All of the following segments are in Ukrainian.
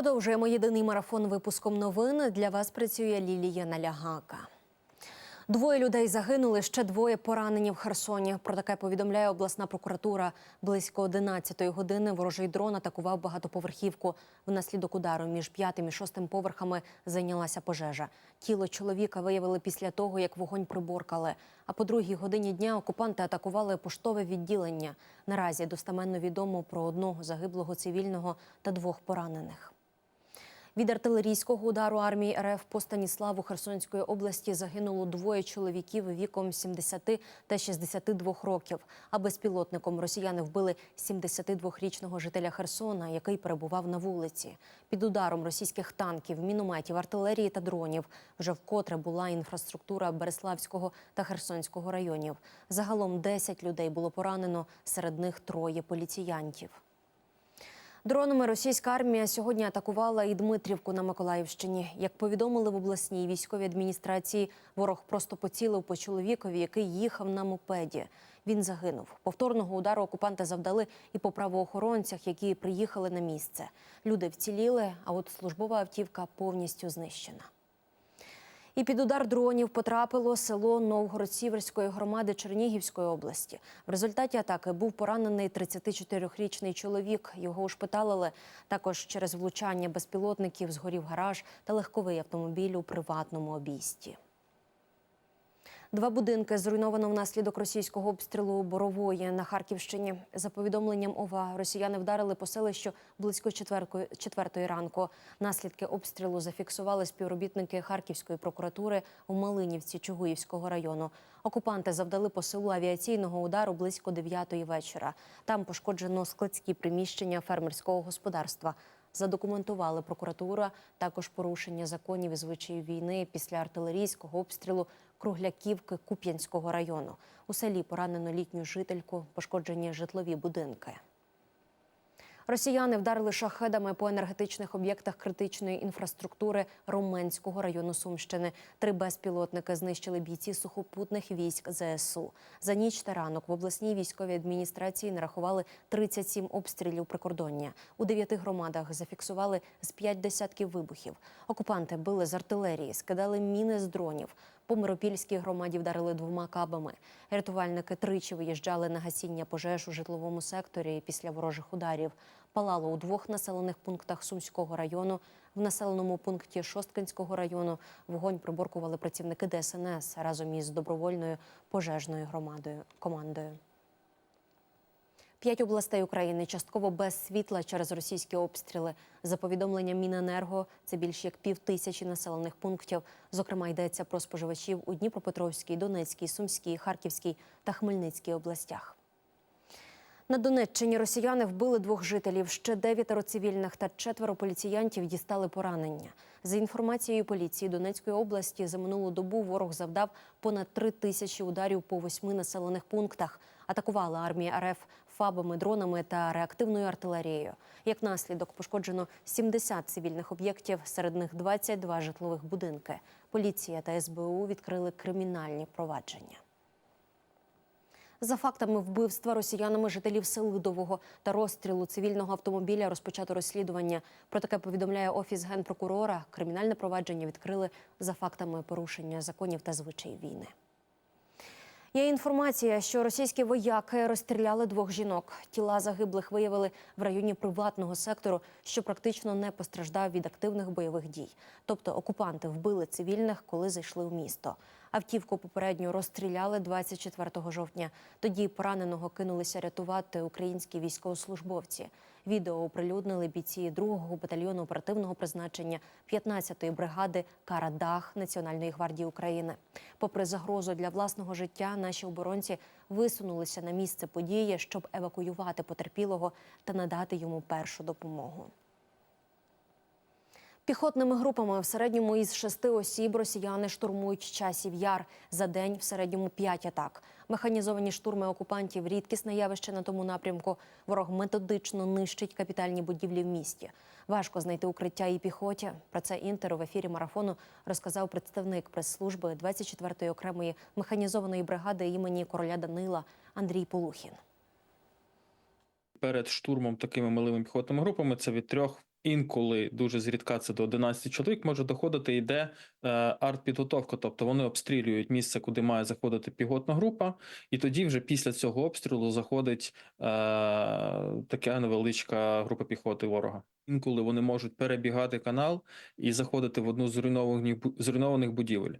Продовжуємо єдиний марафон випуском новин. Для вас працює Лілія Налягака. Двоє людей загинули, ще двоє поранені в Херсоні. Про таке повідомляє обласна прокуратура. Близько 11-ї години ворожий дрон атакував багатоповерхівку. Внаслідок удару між п'ятим і шостим поверхами зайнялася пожежа. Тіло чоловіка виявили після того, як вогонь приборкали. А по другій годині дня окупанти атакували поштове відділення. Наразі достеменно відомо про одного загиблого цивільного та двох поранених. Від артилерійського удару армії РФ по Станіславу Херсонської області загинуло двоє чоловіків віком 70 та 62 років. А безпілотником росіяни вбили 72-річного жителя Херсона, який перебував на вулиці. Під ударом російських танків, мінометів, артилерії та дронів вже вкотре була інфраструктура Береславського та Херсонського районів. Загалом 10 людей було поранено, серед них троє поліціянтів. Дронами російська армія сьогодні атакувала і Дмитрівку на Миколаївщині. Як повідомили в обласній військовій адміністрації, ворог просто поцілив по чоловікові, який їхав на мопеді. Він загинув. Повторного удару окупанти завдали і по правоохоронцях, які приїхали на місце. Люди вціліли, а от службова автівка повністю знищена. І під удар дронів потрапило село Новгород-Сіверської громади Чернігівської області. В результаті атаки був поранений 34-річний чоловік. Його ушпиталили. Також через влучання безпілотників згорів гараж та легковий автомобіль у приватному обійсті. Два будинки зруйновано внаслідок російського обстрілу Борової на Харківщині. За повідомленням ОВА, росіяни вдарили по селищу близько четвертої, ранку. Наслідки обстрілу зафіксували співробітники Харківської прокуратури у Малинівці Чугуївського району. Окупанти завдали по селу авіаційного удару близько 9 вечора. Там пошкоджено складські приміщення фермерського господарства. Задокументували прокуратура також порушення законів і звичаїв війни після артилерійського обстрілу Кругляківки Куп'янського району. У селі поранено літню жительку, пошкоджені житлові будинки. Росіяни вдарили шахедами по енергетичних об'єктах критичної інфраструктури Роменського району Сумщини. Три безпілотники знищили бійці сухопутних військ ЗСУ. За ніч та ранок в обласній військовій адміністрації нарахували 37 обстрілів прикордоння. У дев'яти громадах зафіксували з п'ять десятків вибухів. Окупанти били з артилерії, скидали міни з дронів. По Миропільській громаді вдарили двома кабами. Рятувальники тричі виїжджали на гасіння пожеж у житловому секторі після ворожих ударів. Палало у двох населених пунктах Сумського району. В населеному пункті Шосткинського району вогонь приборкували працівники ДСНС разом із добровольною пожежною громадою командою. П'ять областей України частково без світла через російські обстріли. За повідомленням Міненерго, це більш як пів тисячі населених пунктів. Зокрема, йдеться про споживачів у Дніпропетровській, Донецькій, Сумській, Харківській та Хмельницькій областях. На Донеччині росіяни вбили двох жителів. Ще дев'ятеро цивільних та четверо поліціянтів дістали поранення. За інформацією поліції Донецької області, за минулу добу ворог завдав понад три тисячі ударів по восьми населених пунктах. Атакувала армія РФ фабами, дронами та реактивною артилерією. Як наслідок пошкоджено 70 цивільних об'єктів, серед них 22 житлових будинки. Поліція та СБУ відкрили кримінальні провадження. За фактами вбивства росіянами жителів Селидового та розстрілу цивільного автомобіля розпочато розслідування. Про таке повідомляє офіс генпрокурора. Кримінальне провадження відкрили за фактами порушення законів та звичаїв війни. Є інформація, що російські вояки розстріляли двох жінок. Тіла загиблих виявили в районі приватного сектору, що практично не постраждав від активних бойових дій. Тобто окупанти вбили цивільних, коли зайшли в місто. Автівку попередньо розстріляли 24 жовтня. Тоді пораненого кинулися рятувати українські військовослужбовці. Відео оприлюднили бійці 2-го батальйону оперативного призначення 15-ї бригади Карадах Національної гвардії України. Попри загрозу для власного життя, наші оборонці висунулися на місце події, щоб евакуювати потерпілого та надати йому першу допомогу. Піхотними групами в середньому із шести осіб росіяни штурмують часів яр за день в середньому п'ять атак. Механізовані штурми окупантів рідкісне явище на тому напрямку. Ворог методично нищить капітальні будівлі в місті. Важко знайти укриття і піхоті. Про це інтер в ефірі марафону розказав представник прес-служби 24-ї окремої механізованої бригади імені короля Данила Андрій Полухін. перед штурмом такими малими піхотними групами це від трьох інколи дуже зрідка це до 11 чоловік може доходити, йде е, артпідготовка, тобто вони обстрілюють місце, куди має заходити піхотна група, і тоді вже після цього обстрілу заходить е, така невеличка група піхоти ворога. Інколи вони можуть перебігати канал і заходити в одну з зруйнованих зруйнованих будівель.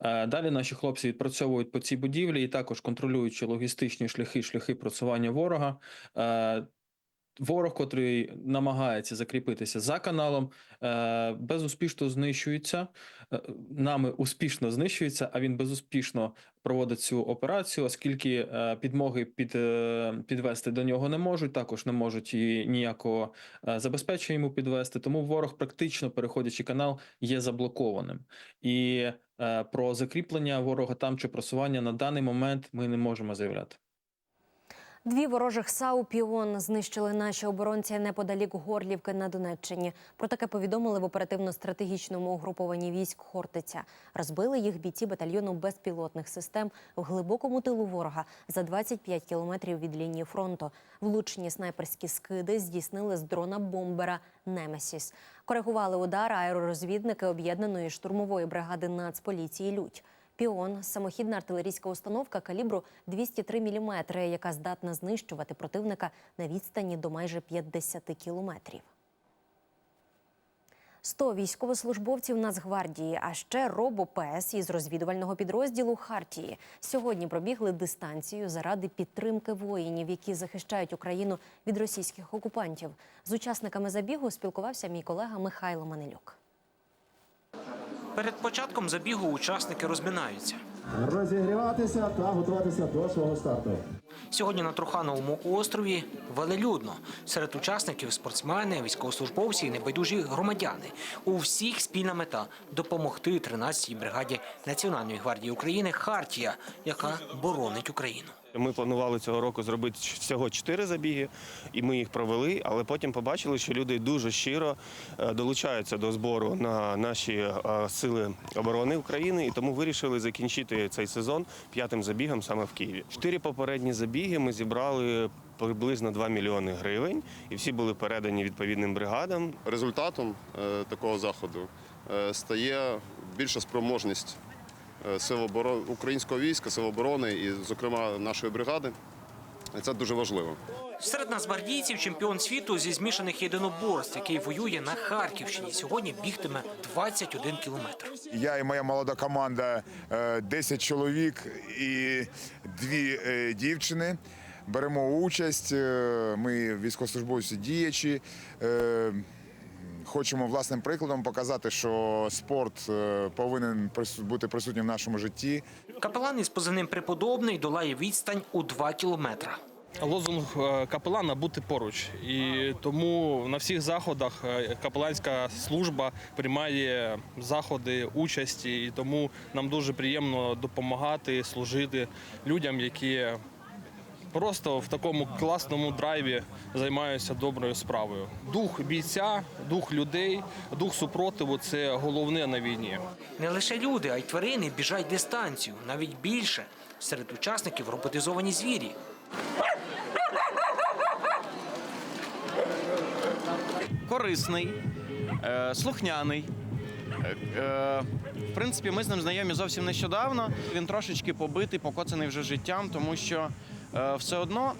Е, Далі наші хлопці відпрацьовують по цій будівлі і також контролюючи логістичні шляхи, шляхи просування ворога. Ворог, котрий намагається закріпитися за каналом, е, безуспішно знищується. е, Нами успішно знищується, а він безуспішно проводить цю операцію, оскільки е, підмоги під, підвести до нього не можуть, також не можуть і ніякого забезпечення йому підвести. Тому ворог, практично переходячи канал, є заблокованим. І про закріплення ворога там чи просування на даний момент ми не можемо заявляти. Дві ворожих САУ «Піон» знищили наші оборонці неподалік Горлівки на Донеччині. Про таке повідомили в оперативно-стратегічному угрупованні військ Хортиця. Розбили їх бійці батальйону безпілотних систем в глибокому тилу ворога за 25 кілометрів від лінії фронту. Влучні снайперські скиди здійснили з дрона бомбера Немесіс. Коригували удар аеророзвідники об'єднаної штурмової бригади Нацполіції Лють. Піон самохідна артилерійська установка калібру 203 мм, яка здатна знищувати противника на відстані до майже 50 кілометрів. 100 військовослужбовців Нацгвардії, а ще робо-ПС із розвідувального підрозділу Хартії сьогодні пробігли дистанцію заради підтримки воїнів, які захищають Україну від російських окупантів. З учасниками забігу спілкувався мій колега Михайло Манилюк. Перед початком забігу учасники розминаються. розігріватися та готуватися до свого старту. Сьогодні на Трухановому острові велелюдно. Серед учасників спортсмени, військовослужбовці і небайдужі громадяни. У всіх спільна мета допомогти 13-й бригаді Національної гвардії України Хартія, яка боронить Україну. Ми планували цього року зробити всього чотири забіги, і ми їх провели. Але потім побачили, що люди дуже щиро е, долучаються до збору на наші е, сили оборони України, і тому вирішили закінчити цей сезон п'ятим забігом саме в Києві. Чотири попередні забіги ми зібрали приблизно 2 мільйони гривень, і всі були передані відповідним бригадам. Результатом е, такого заходу стає більша спроможність сил оборо- українського війська, сил оборони і, зокрема, нашої бригади. І це дуже важливо. Серед нацгвардійців чемпіон світу зі змішаних єдиноборств, який воює на Харківщині. Сьогодні бігтиме 21 кілометр. Я і моя молода команда е, 10 чоловік і дві е, дівчини. Беремо участь. е, Ми військовослужбовці діячі. Хочемо власним прикладом показати, що спорт е, повинен бути присутнім в нашому житті. Капелан із позивним преподобний долає відстань у 2 кілометра. Лозунг е, капелана бути поруч, і тому на всіх заходах е, капеланська служба приймає заходи участі, і тому нам дуже приємно допомагати служити людям, які просто в такому класному драйві займаються доброю справою. Дух бійця, дух людей, дух супротиву це головне на війні. Не лише люди, а й тварини біжать дистанцію, навіть більше. Серед учасників роботизовані звірі. корисний, е, слухняний. Е, е, в принципі, ми з ним знайомі зовсім нещодавно. Він трошечки побитий, покоцаний вже життям, тому що все одно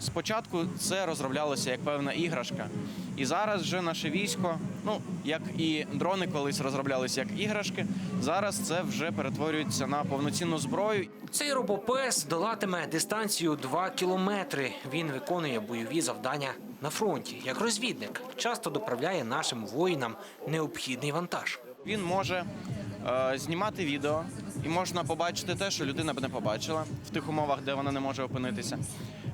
спочатку це розроблялося як певна іграшка. І зараз вже наше військо, ну як і дрони колись розроблялися як іграшки, зараз це вже перетворюється на повноцінну зброю. Цей робопес долатиме дистанцію 2 кілометри. Він виконує бойові завдання на фронті. Як розвідник часто доправляє нашим воїнам необхідний вантаж. Він може е, знімати відео, і можна побачити те, що людина б не побачила в тих умовах, де вона не може опинитися.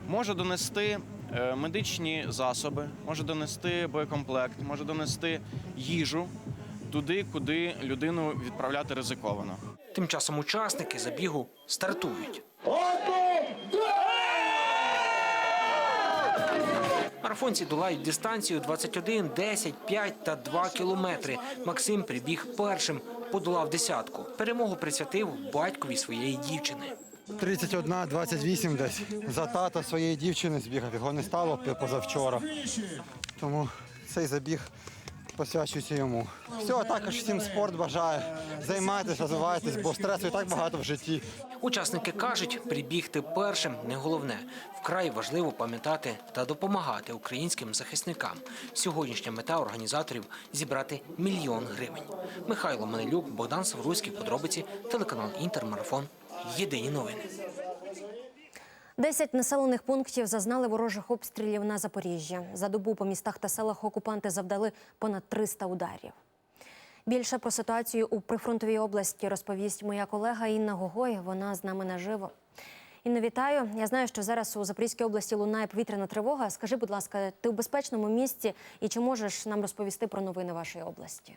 Може донести е, медичні засоби, може донести боєкомплект, може донести їжу туди, куди людину відправляти ризиковано. Тим часом учасники забігу стартують. Марафонці долають дистанцію 21, 10, 5 та 2 кілометри. Максим прибіг першим, подолав десятку. Перемогу присвятив батькові своєї дівчини. 31, 28 десь. За тата своєї дівчини збігав. Його не стало позавчора. Тому цей забіг посвячується йому. Всього також всім спорт бажаю. Займайтесь, розвивайтесь, бо стресу і так багато в житті. Учасники кажуть, прибігти першим не головне. Вкрай важливо пам'ятати та допомагати українським захисникам. Сьогоднішня мета організаторів зібрати мільйон гривень. Михайло Манилюк, Богдан Савруський, подробиці, телеканал Інтермарафон. Єдині новини. Десять населених пунктів зазнали ворожих обстрілів на Запоріжжі. За добу по містах та селах окупанти завдали понад 300 ударів. Більше про ситуацію у прифронтовій області розповість моя колега Інна Гогой. Вона з нами наживо. Інна, вітаю. Я знаю, що зараз у Запорізькій області лунає повітряна тривога. Скажи, будь ласка, ти в безпечному місці і чи можеш нам розповісти про новини вашої області?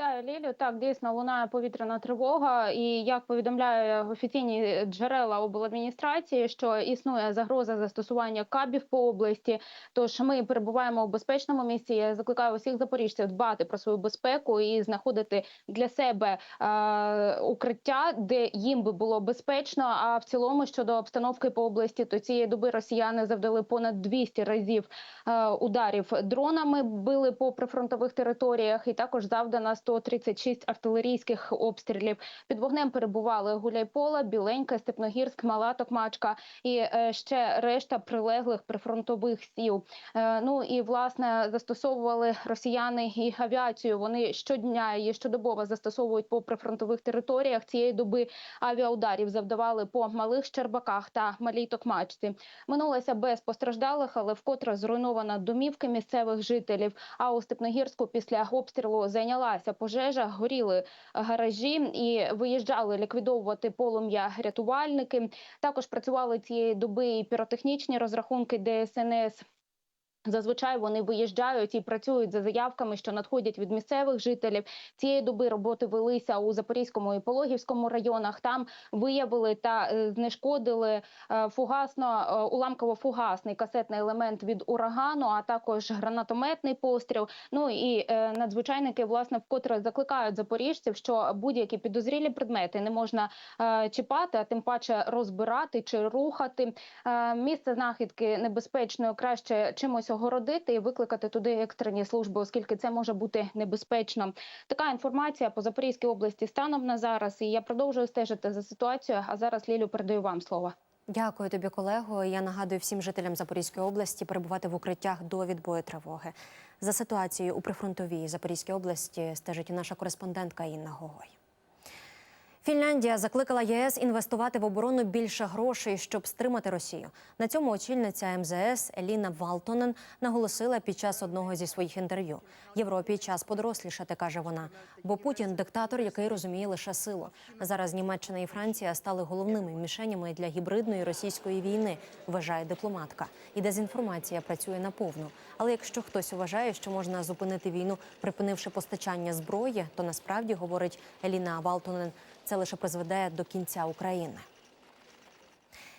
Вітаю, Лілю. Так, дійсно лунає повітряна тривога, і як повідомляє офіційні джерела обладміністрації, що існує загроза застосування кабів по області. Тож ми перебуваємо у безпечному місці. Я закликаю усіх запоріжців дбати про свою безпеку і знаходити для себе е, укриття, де їм би було безпечно. А в цілому щодо обстановки по області, то цієї доби росіяни завдали понад 200 разів е, ударів дронами, били по прифронтових територіях, і також завдано 136 артилерійських обстрілів. Під вогнем перебували Гуляйпола, Біленька, Степногірськ, Мала Токмачка і е, ще решта прилеглих прифронтових сіл. Е, ну і власне застосовували росіяни і авіацію. Вони щодня і щодобово застосовують по прифронтових територіях. Цієї доби авіаударів завдавали по малих Щербаках та малій Токмачці. Минулося без постраждалих, але вкотре зруйнована домівки місцевих жителів. А у Степногірську після обстрілу зайнялася пожежа, горіли гаражі і виїжджали ліквідовувати полум'я рятувальники. Також працювали цієї доби і піротехнічні розрахунки ДСНС. Зазвичай вони виїжджають і працюють за заявками, що надходять від місцевих жителів. Цієї доби роботи велися у Запорізькому і Пологівському районах. Там виявили та е, знешкодили е, фугасно е, уламково-фугасний касетний елемент від урагану, а також гранатометний постріл. Ну і надзвичайники власне вкотре закликають запоріжців, що будь-які підозрілі предмети не можна чіпати, а тим паче розбирати чи рухати. Місце знахідки небезпечною краще чимось огородити і викликати туди екстрені служби, оскільки це може бути небезпечно. Така інформація по Запорізькій області станом на зараз. І я продовжую стежити за ситуацією. А зараз Лілю передаю вам слово. Дякую тобі, колего. Я нагадую всім жителям Запорізької області перебувати в укриттях до відбою тривоги. За ситуацією у прифронтовій Запорізькій області стежить і наша кореспондентка Інна Гогой. Фінляндія закликала єС інвестувати в оборону більше грошей, щоб стримати Росію. На цьому очільниця МЗС Еліна Валтонен наголосила під час одного зі своїх інтерв'ю. Європі час подорослішати, каже вона. Бо Путін диктатор, який розуміє лише силу. Зараз Німеччина і Франція стали головними мішенями для гібридної російської війни, вважає дипломатка. І дезінформація працює наповну. Але якщо хтось вважає, що можна зупинити війну, припинивши постачання зброї, то насправді говорить Еліна Валтонен, це лише призведе до кінця України.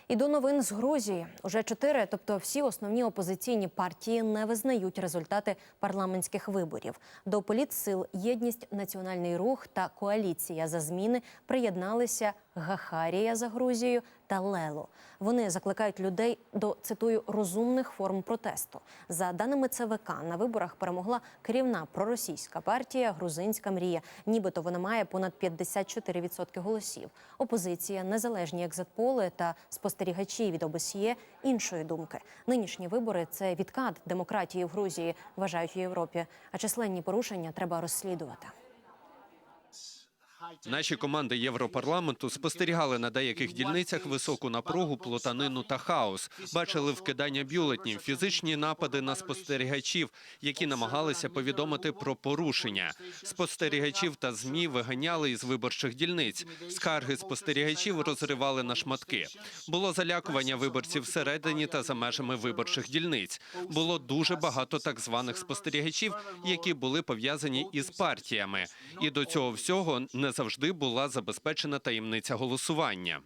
І до новин з Грузії уже чотири, тобто всі основні опозиційні партії не визнають результати парламентських виборів. До політсил єдність, національний рух та коаліція за зміни приєдналися Гахарія за Грузією та Лело. Вони закликають людей до цитую розумних форм протесту. За даними ЦВК, на виборах перемогла керівна проросійська партія Грузинська мрія. Нібито вона має понад 54% голосів. Опозиція, незалежні екзитполи та спостерігачі від ОБСЄ іншої думки. Нинішні вибори це відкат демократії в Грузії, вважають у Європі. А численні порушення треба розслідувати. Наші команди Європарламенту спостерігали на деяких дільницях високу напругу, плутанину та хаос. Бачили вкидання бюлетнів, фізичні напади на спостерігачів, які намагалися повідомити про порушення. Спостерігачів та змі виганяли із виборчих дільниць. Скарги спостерігачів розривали на шматки. Було залякування виборців всередині та за межами виборчих дільниць. Було дуже багато так званих спостерігачів, які були пов'язані із партіями. І до цього всього не завжди була забезпечена таємниця голосування.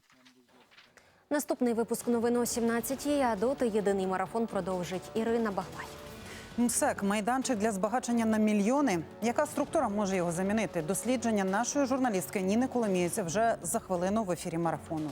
Наступний випуск новин о 17-й, а доти єдиний марафон продовжить Ірина Баглай. МСЕК майданчик для збагачення на мільйони. Яка структура може його замінити? Дослідження нашої журналістки Ніни Коломієць вже за хвилину в ефірі марафону.